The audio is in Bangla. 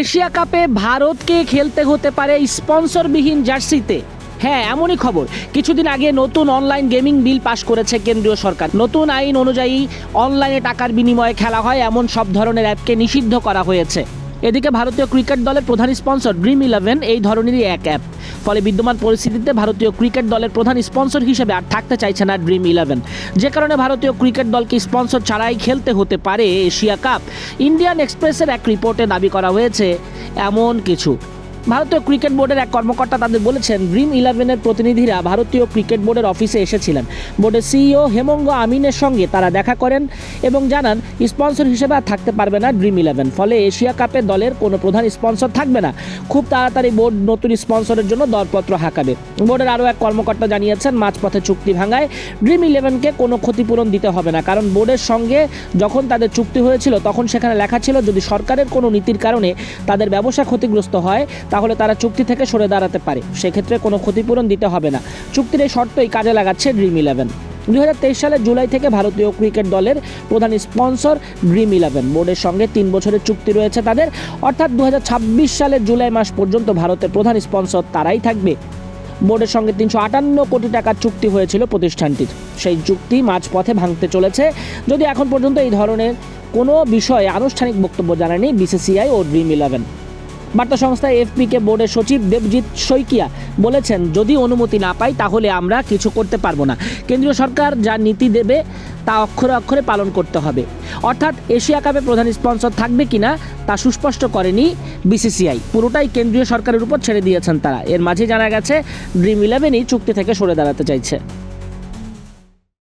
এশিয়া কাপে ভারতকে খেলতে হতে পারে স্পন্সরবিহীন জার্সিতে। হ্যাঁ এমনই খবর। কিছুদিন আগে নতুন অনলাইন গেমিং বিল পাশ করেছে কেন্দ্রীয় সরকার। নতুন আইন অনুযায়ী অনলাইনে টাকার বিনিময়ে খেলা হয়, এমন সব ধরনের অ্যাপকে নিষিদ্ধ করা হয়েছে। এদিকে ভারতীয় ক্রিকেট দলের প্রধান স্পন্সর ড্রিম ইলেভেন এই ধরনেরই এক অ্যাপ ফলে বিদ্যমান পরিস্থিতিতে ভারতীয় ক্রিকেট দলের প্রধান স্পন্সর হিসেবে আর থাকতে চাইছে না ড্রিম ইলেভেন যে কারণে ভারতীয় ক্রিকেট দলকে স্পন্সর ছাড়াই খেলতে হতে পারে এশিয়া কাপ। ইন্ডিয়ান এক্সপ্রেসের এক রিপোর্টে দাবি করা হয়েছে, এমন কিছু। ভারতীয় ক্রিকেট বোর্ডের এক কর্মকর্তা তাদের বলেছেন ড্রিম ইলেভেনের প্রতিনিধিরা ভারতীয় ক্রিকেট বোর্ডের অফিসে এসেছিলেন। বোর্ডের সিইও হেমঙ্গ আমিনের সঙ্গে তারা দেখা করেন এবং জানান, স্পন্সর হিসেবে আর থাকতে পারবে না ড্রিম ইলেভেন। ফলে এশিয়া কাপে দলের কোনো প্রধান স্পন্সর থাকবে না। খুব তাড়াতাড়ি বোর্ড নতুন স্পন্সরের জন্য দরপত্র হাঁকাবে। বোর্ডের আরও এক কর্মকর্তা জানিয়েছেন, মাঝপথে চুক্তি ভাঙায় ড্রিম ইলেভেনকে কোনো ক্ষতিপূরণ দিতে হবে না। কারণ বোর্ডের সঙ্গে যখন তাদের চুক্তি হয়েছিল, তখন সেখানে লেখা ছিল, যদি সরকারের কোনো নীতির কারণে তাদের ব্যবসা ক্ষতিগ্রস্ত হয় তাহলে তারা চুক্তি থেকে সরে দাঁড়াতে পারে। সেক্ষেত্রে কোনো ক্ষতিপূরণ দিতে হবে না। চুক্তির এই শর্তই কাজে লাগাচ্ছে ড্রিম ইলেভেন দুই সালের জুলাই থেকে ভারতীয় ক্রিকেট দলের প্রধান স্পন্সর ড্রিম ইলেভেন বোর্ডের সঙ্গে তিন বছরের চুক্তি রয়েছে তাদের। অর্থাৎ দু হাজার ছাব্বিশ সালের জুলাই মাস পর্যন্ত ভারতের প্রধান স্পন্সর তারাই থাকবে। বোর্ডের সঙ্গে তিনশো আটান্ন কোটি টাকার চুক্তি হয়েছিল প্রতিষ্ঠানটির। সেই চুক্তি মাঝপথে ভাঙতে চলেছে। যদি এখন পর্যন্ত এই ধরনের কোনো বিষয়ে আনুষ্ঠানিক বক্তব্য জানায়নি বিসিসিআই ও ড্রিম ইলেভেন বার্তা সংস্থা এফপিকে বোর্ডের সচিব দেবজিৎ শইকিয়া বলেছেন, যদি অনুমতি না পাই তাহলে আমরা কিছু করতে পারব না। কেন্দ্রীয় সরকার যা নীতি দেবে তা অক্ষরে অক্ষরে পালন করতে হবে। অর্থাৎ এশিয়া কাপে প্রধান স্পন্সর থাকবে কিনা তা সুস্পষ্ট করেনি বিসিসিআই। পুরোটাই কেন্দ্রীয় সরকারের উপর ছেড়ে দিয়েছেন তারা। এর মাঝে জানা গেছে, ড্রিম ইলেভেনই চুক্তি থেকে সরে দাঁড়াতে চাইছে।